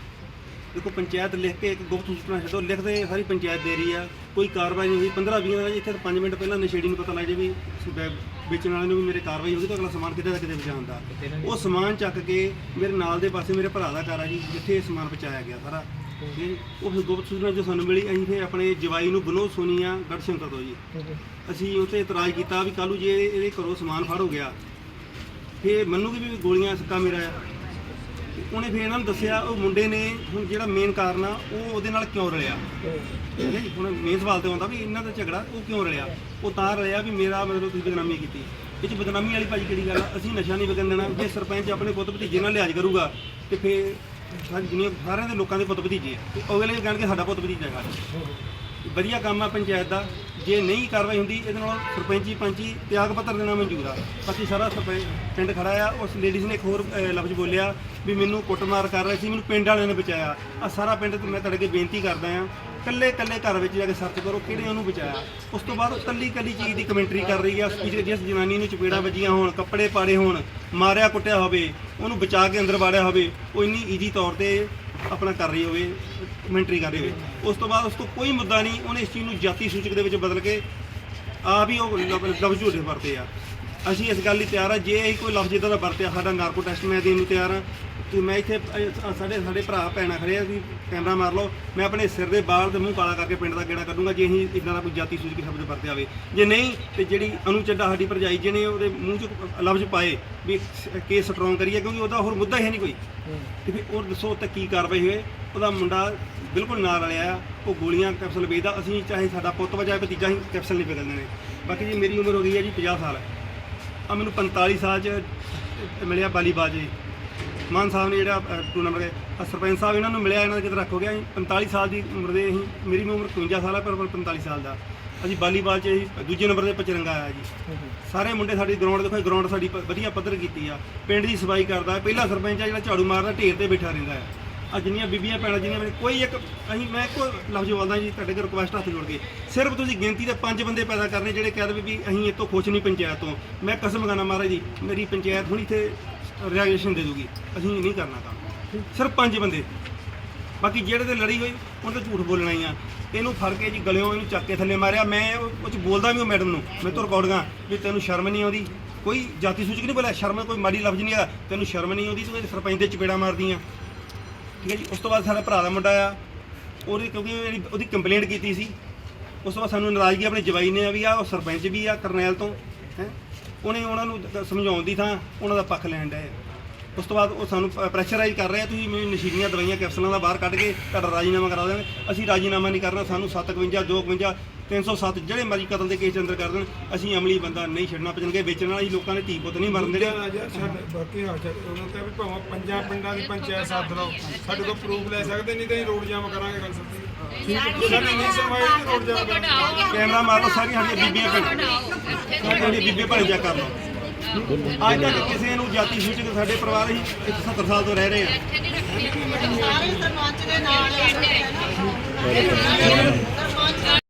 ਦੇਖੋ ਪੰਚਾਇਤ ਲਿਖ ਕੇ ਇੱਕ ਗੁਪਤ ਸੂਚਨਾ ਛੱਡੋ ਲਿਖਦੇ ਸਾਰੀ ਪੰਚਾਇਤ ਦੇ ਰਹੀ ਆ ਕੋਈ ਕਾਰਵਾਈ ਨਹੀਂ ਹੋਈ 15 20 ਦਿਨ ਇੱਥੇ 5 ਮਿੰਟ ਪਹਿਲਾਂ ਨਸ਼ੇੜੀ ਨੂੰ ਪਤਾ ਲੱਗ ਜਾਵੇ ਵੀ ਬੈ- ਵੇਚਣ ਵਾਲੇ ਨੂੰ ਵੀ ਮੇਰੇ ਕਾਰਵਾਈ ਹੋ ਗਈ ਤਾਂ ਅਗਲਾ ਸਮਾਨ ਕਿਤੇ ਦਾ ਕਿਤੇ ਪਹੁੰਚਾਉਂਦਾ ਉਹ ਸਮਾਨ ਚੱਕ ਕੇ ਮੇਰੇ ਨਾਲ ਦੇ ਪਾਸੇ ਮੇਰੇ ਭਰਾ ਦਾ ਘਰ ਆ ਜੀ ਜਿੱਥੇ ਇਹ ਸਮਾਨ ਪਹੁੰਚਾਇਆ ਗਿਆ ਸਾਰਾ। ਜੀ। ਉਹ ਗੁਪਤ ਸੂਚਨਾ ਜੋ ਸਾਨੂੰ ਮਿਲੀ ਅਸੀਂ ਫਿਰ ਆਪਣੇ ਜਵਾਈ ਨੂੰ ਬਨੋ ਸੋਨੀਆ ਗੜਸ਼ੰਕਰ ਤੋਂ ਜੀ। ਅਸੀਂ ਉੱਥੇ ਇਤਰਾਜ਼ ਕੀਤਾ ਵੀ ਕੱਲ੍ਹ ਨੂੰ ਜੇ ਇਹਦੇ ਘਰੋਂ ਸਮਾਨ ਫੜ ਹੋ ਗਿਆ ਫਿਰ ਮੰਨੂਗੀ ਵੀ ਗੋਲੀਆਂ ਸੱਕਾ ਮੇਰਾ ਆ। ਤੇ ਉਹਨੇ ਫਿਰ ਇਹਨਾਂ ਨੂੰ ਦੱਸਿਆ, ਉਹ ਮੁੰਡੇ ਨੇ ਹੁਣ ਜਿਹੜਾ ਮੇਨ ਕਾਰਨ ਆ, ਉਹ ਉਹਦੇ ਨਾਲ ਕਿਉਂ ਰਲਿਆ? ਠੀਕ ਹੈ ਜੀ? ਹੁਣ ਮੇਨ ਸਵਾਲ ਤੇ ਆਉਂਦਾ ਵੀ ਇਹਨਾਂ ਦਾ ਝਗੜਾ ਉਹ ਕਿਉਂ ਰਲਿਆ? ਉਹ ਤਾਂ ਰਲਿਆ ਵੀ ਮੇਰਾ ਮਤਲਬ ਤੁਸੀਂ ਬਦਨਾਮੀ ਕੀਤੀ। ਇਹ ਚ ਬਦਨਾਮੀ ਵਾਲੀ ਭਾਜੀ ਕਿਹੜੀ ਗੱਲ ਆ? ਅਸੀਂ ਨਸ਼ਾ ਨਹੀਂ ਵਿਕਣ ਦੇਣਾ। ਜੇ ਸਰਪੰਚ ਆਪਣੇ ਪੁੱਤ ਭਤੀਜੇ ਨਾਲ ਲਿਆਜ਼ ਕਰੂਗਾ, ਤੇ ਫਿਰ ਸਾਰੀ ਦੁਨੀਆ ਸਾਰਿਆਂ ਦੇ ਲੋਕਾਂ ਦੇ ਪੁੱਤ ਭਤੀਜੇ ਆ। ਤੇ ਅਗਲੇ ਕਹਿਣਗੇ ਸਾਡਾ ਪੁੱਤ ਭਤੀਜਾ ਹੈ ਵਧੀਆ ਕੰਮ ਆ ਪੰਚਾਇਤ ਦਾ। ਜੇ ਨਹੀਂ ਕਾਰਵਾਈ ਹੁੰਦੀ ਇਹਦੇ ਨਾਲ ਸਰਪੰਚੀ ਪੰਚੀ ਤਿਆਗ ਪੱਤਰ ਦੇਣਾ ਮਨਜ਼ੂਰ ਆ। ਬਾਕੀ ਸਾਰਾ ਸਰਪੰਚ ਪਿੰਡ ਖੜਾ ਆ ਉਸ ਲੇਡੀਜ਼ ਨੇ ਇੱਕ ਹੋਰ ਅਹ, ਲਫ਼ਜ਼ ਬੋਲਿਆ ਵੀ ਮੈਨੂੰ ਕੁੱਟਮਾਰ ਕਰ ਰਹੇ ਸੀ ਮੈਨੂੰ ਪਿੰਡ ਵਾਲਿਆਂ ਨੇ ਬਚਾਇਆ। ਆ ਸਾਰਾ ਪਿੰਡ ਤੇ ਮੈਂ ਤੁਹਾਡੇ ਅੱਗੇ ਬੇਨਤੀ ਕਰਦਾ ਆ ਕੱਲੇ ਕੱਲੇ ਘਰ ਵਿੱਚ ਜਾ ਕੇ ਸਰਚ ਕਰੋ ਕਿਹੜੇ ਉਹਨੂੰ ਬਚਾਇਆ। ਉਸ ਤੋਂ ਬਾਅਦ ਉਹ ਕੱਲੀ ਕੱਲੀ ਚੀਜ਼ ਦੀ ਕਮੈਂਟਰੀ ਕਰ ਰਹੀ ਆ ਸਪੀਚ ਜਿਸ ਜਨਾਨੀ ਨੂੰ ਚਪੇੜਾਂ ਵੱਜੀਆਂ ਹੋਣ ਕੱਪੜੇ ਪਾੜੇ ਹੋਣ ਮਾਰਿਆ ਕੁੱਟਿਆ ਹੋਵੇ ਉਹਨੂੰ ਬਚਾ ਕੇ ਅੰਦਰ ਵਾੜਿਆ ਹੋਵੇ ਉਹ ਇੰਨੀ ਈਜੀ ਤੌਰ ਤੇ ਆਪਣਾ ਕਰ ਰਹੀ ਹੋਵੇ। ਕਮੈਂਟਰੀ ਕਰ ਰਹੇ ਹੋਏ। ਉਸ ਤੋਂ ਬਾਅਦ ਉਸ ਤੋਂ ਕੋਈ ਮੁੱਦਾ ਨਹੀਂ ਉਹਨੇ ਇਸ ਚੀਜ਼ ਨੂੰ ਜਾਤੀ ਸੂਚਕ ਦੇ ਵਿੱਚ ਬਦਲ ਕੇ ਆਪ ਹੀ ਉਹ ਲਫ਼- ਲਫ਼ਜ਼ ਝੂਠੇ ਵਰਤੇ ਆ। ਅਸੀਂ ਇਸ ਗੱਲ ਲਈ ਤਿਆਰ ਆ ਜੇ ਅਸੀਂ ਕੋਈ ਲਫ਼ਜ਼ ਇਦਾਂ ਦਾ ਵਰਤਿਆ ਸਾਡਾ ਨਾਰਕੋ ਟੈਸਟ ਮੈਂ ਦੇਣ ਨੂੰ ਤਿਆਰ ਆ। ਤੇ ਮੈਂ ਇੱਥੇ ਅ, ਸਾਡੇ ਸਾਡੇ ਭਰਾ ਭੈਣਾਂ ਖੜੇ ਆ ਵੀ ਕੈਮਰਾ ਮਾਰ ਲਓ। ਮੈਂ ਆਪਣੇ ਸਿਰ ਦੇ ਬਾਲ ਤੇ ਮੂੰਹ ਕਾਲਾ ਕਰਕੇ ਪਿੰਡ ਦਾ ਗੇੜਾ ਕੱਢੂੰਗਾ ਜੇ ਅਸੀਂ ਇਦਾਂ ਦਾ ਕੋਈ ਜਾਤੀ ਸੂਚਕ ਸ਼ਬਦ ਵਰਤਿਆ ਆਵੇ ਜੇ ਨਹੀਂ ਤੇ ਜਿਹੜੀ ਅਨੂ ਚੱਡਾ ਸਾਡੀ ਭਰਜਾਈ ਜਿਹਨੇ ਉਹਦੇ ਮੂੰਹ 'ਚ ਲਫ਼ਜ਼ ਪਾਏ ਵੀ ਕੇਸ ਸਟਰੋਂਗ ਕਰੀਏ ਕਿਉਂਕਿ ਉਹਦਾ ਹੋਰ ਮੁੱਦਾ ਹੀ ਹੈ ਨਹੀਂ ਕੋਈ। ਤੇ ਫਿਰ ਉਹ ਦੱਸੋ ਤਾਂ ਕੀ ਕਾਰਵਾਈ ਹੋਏ ਉਹਦਾ ਮੁੰਡਾ ਬਿਲਕੁਲ ਨਾਲ ਰਲਿਆ ਆ ਉਹ ਗੋਲੀਆਂ ਕੈਪਸੂਲ ਵੇਚਦਾ ਅਸੀਂ ਚਾਹੇ ਸਾਡਾ ਪੁੱਤ ਵਜਾਏ ਭਤੀਜਾ ਹੀ ਕੈਪਸੂਲ ਨਹੀਂ ਬਦਲਦੇ ਨੇ। ਬਾਕੀ ਜੀ ਮੇਰੀ ਉਮਰ ਹੋ ਗਈ ਹੈ ਜੀ 50 ਸਾਲ। ਆ ਮੈਨੂੰ 45 ਸਾਲ ਚ ਮਿਲਿਆ ਬਾਲੀਬਾਜ ਜੀ। ਮਾਨ ਸਾਹਿਬ ਨੇ ਜਿਹੜਾ ਟੂਰਨਾਮੈਂਟ ਸਰਪੰਚ ਸਾਹਿਬ ਇਹਨਾਂ ਨੂੰ ਮਿਲਿਆ ਇਹਨਾਂ ਦਾ ਕਿਤੇ ਰੱਖ ਹੋ ਗਿਆ ਅਸੀਂ 45 ਸਾਲ ਦੀ ਉਮਰ ਦੇ ਅਸੀਂ ਮੇਰੀ ਉਮਰ 51 ਸਾਲ ਹੈ ਪਰ 45 ਸਾਲ ਦਾ। ਅਸੀਂ ਵਾਲੀਬਾਲ 'ਚ ਅਸੀਂ ਦੂਜੇ ਨੰਬਰ ਤੇ ਪਚਰੰਗਾ ਆਇਆ ਜੀ। ਸਾਰੇ ਮੁੰਡੇ ਸਾਡੀ ਗਰਾਊਂਡ ਦੇਖੋ ਗਰਾਊਂਡ ਸਾਡੀ ਵਧੀਆ ਪੱਧਰ ਕੀਤੀ ਆ। ਪਿੰਡ ਦੀ ਸਫ਼ਾਈ ਕਰਦਾ ਪਹਿਲਾ ਸਰਪੰਚ ਆ ਜਿਹੜਾ ਝਾੜੂ ਮਾਰਦਾ ਢੇਰ ਤੇ ਬੈਠਾ ਰਹਿੰਦਾ ਹੈ। ਆ ਜਿੰਨੀਆਂ ਬੀਬੀਆਂ ਭੈਣਾਂ ਜਿੰਨੀਆਂ ਮੇਰੇ ਕੋਈ ਇੱਕ ਅਸੀਂ ਮੈਂ ਕੋਈ ਲਫ਼ਜ਼ ਬੋਲਦਾ ਜੀ, ਤੁਹਾਡੇ ਕੋਲ ਰਿਕੁਐਸਟ ਹੱਥ ਜੋੜ ਕੇ। ਸਿਰਫ ਤੁਸੀਂ ਗਿਣਤੀ ਦੇ ਪੰਜ ਬੰਦੇ ਪੈਦਾ ਕਰਨੇ ਜਿਹੜੇ ਕਹਿ ਦੇਵੇ ਵੀ ਅਸੀਂ ਇਹ ਤੋਂ ਖੁਸ਼ ਨਹੀਂ ਪੰਚਾਇਤ ਤੋਂ। ਮੈਂ ਕਸਮ ਖਾਨਾ ਮਹਾਰਾਜ ਜੀ, ਮੇਰੀ ਪੰਚਾਇਤ ਹੁਣ ਇੱਥੇ ਰਿਐਕਸ਼ਨ ਦੇ ਦੂਗੀ। ਅਸੀਂ ਨਹੀਂ ਕਰਨਾ ਕੰਮ। ਸਿਰਫ ਪੰਜ ਬੰਦੇ। ਬਾਕੀ ਜਿਹੜੇ ਤੇ ਲੜੀ ਹੋਈ, ਉਹਨੇ ਤਾਂ ਝੂਠ ਬੋਲਣਾ ਹੀ ਆ। ਇਹਨੂੰ ਫੜ ਕੇ ਜੀ ਗਲਿਓਂ ਇਹਨੂੰ ਚੱਕ ਕੇ ਥੱਲੇ ਮਾਰਿਆ। ਮੈਂ ਉਹ ਬੋਲਦਾ ਵੀ ਉਹ ਮੈਡਮ ਨੂੰ। ਮੈਂ ਤੋਂ ਰਿਕਾਰਡਾਂ ਵੀ ਤੈਨੂੰ ਸ਼ਰਮ ਨਹੀਂ ਆਉਂਦੀ। ਕੋਈ ਜਾਤੀ ਸੂਚਕ ਨਹੀਂ ਬੋਲਿਆ। ਸ਼ਰਮ ਕੋਈ ਮਾੜੀ ਲਫ਼ਜ਼ ਨਹੀਂ ਆ। ਤੈਨੂੰ ਸ਼ਰਮ ਨਹੀਂ ਆਉਂਦੀ। ਤੂੰ ਸਰਪੰਚ ਦੇ ਚਪੇੜਾ ਮਾਰਦੀ ਆ। ਠੀਕ ਹੈ ਜੀ? ਉਸ ਤੋਂ ਬਾਅਦ ਸਾਡਾ ਭਰਾ ਦਾ ਮੁੰਡਾ ਆ। ਉਹਦੀ ਕਿਉਂਕਿ ਜਿਹੜੀ ਉਹਦੀ ਕੰਪਲੇਂਟ ਕੀਤੀ ਸੀ, ਉਸ ਤੋਂ ਬਾਅਦ ਸਾਨੂੰ ਨਾਰਾਜ਼ਗੀ ਆਪਣੇ ਜਵਾਈ ਨੇ ਵੀ ਆ, ਉਹ ਸਰਪੰਚ ਵੀ ਆ ਕਰਨੈਲ ਤੋਂ, ਹੈ? ਉਹਨੇ ਉਹਨਾਂ ਨੂੰ ਸਮਝਾਉਣ ਦੀ ਥਾਂ ਉਹਨਾਂ ਦਾ ਪੱਖ ਲੈਣ ਡਏ ਉਸ ਤੋਂ ਬਾਅਦ ਉਹ ਸਾਨੂੰ ਪ੍ਰੈਸ਼ਰਾਈਜ਼ ਕਰ ਰਹੇ ਆ, ਤੁਸੀਂ ਮੈਨੂੰ ਨਸ਼ੀਲੀਆਂ ਦਵਾਈਆਂ ਕੈਪਸੂਲਾਂ ਦਾ ਬਾਹਰ ਕੱਢ ਕੇ ਤੁਹਾਡਾ ਰਾਜੀਨਾਮਾ ਕਰਾ ਦੇਣ। ਅਸੀਂ ਰਾਜੀਨਾਮਾ ਨਹੀਂ ਕਰਨਾ, ਸਾਨੂੰ 751 251 307 ਜਿਹੜੇ ਮਰਜ਼ੀ ਕਤਲ ਦੇ ਕੇਸ ਅੰਦਰ ਕਰ ਦੇਣ ਅਸੀਂ ਅਮਲੀ ਬੰਦਾ ਨਹੀਂ ਛੱਡਣਾ ਪਜਣਗੇ ਵੇਚਣ ਵਾਲਾ ਹੀ ਲੋਕਾਂ ਦੇ ਧੀ ਪੁੱਤ ਨਹੀਂ ਮਰਨ ਦੇਣੇ। ਬਾਕੀ ਹਾਲ ਚਾਲ ਉਹਨਾਂ ਕਹੇ ਵੀ ਭਾਵੇਂ ਪੰਜਾਂ ਪਿੰਡਾਂ ਦੀ ਪੰਚਾਇਤ ਸੱਦ ਲਓ ਸਾਡੇ ਕੋਲ ਪ੍ਰੂਫ ਲੈ ਸਕਦੇ ਨਹੀਂ ਤਾਂ ਅਸੀਂ ਰੋਡ ਜਾਮ ਕਰਾਂਗੇ ਗੱਲ ਸੱਚੀ ਠੀਕ ਹੈ ਸਾਡੀ ਨਹੀਂ ਸੁਣਵਾਈ ਤੇ ਰੋਡ ਜਾਮ ਕਰਾਂਗੇ। ਕੈਮਰਾ ਮਾਰ ਲਓ ਸਾਰੀਆਂ ਸਾਡੀਆਂ ਬੀਬੀਆਂ ਭੈਣਾਂ ਸਾਡੀਆਂ ਬੀਬੀਆਂ ਜਾ ਕਰ ਲਓ। ਅੱਜ ਤੱਕ ਕਿਸੇ ਨੂੰ ਜਾਤੀ ਸੂਚਕ ਸਾਡੇ ਪਰਿਵਾਰ ਹੀ 70 ਸਾਲ ਤੋਂ ਰਹਿ ਰਹੇ ਆ ਸਾਰੇ ਸਰਪੰਚ ਦੇ ਨਾਲ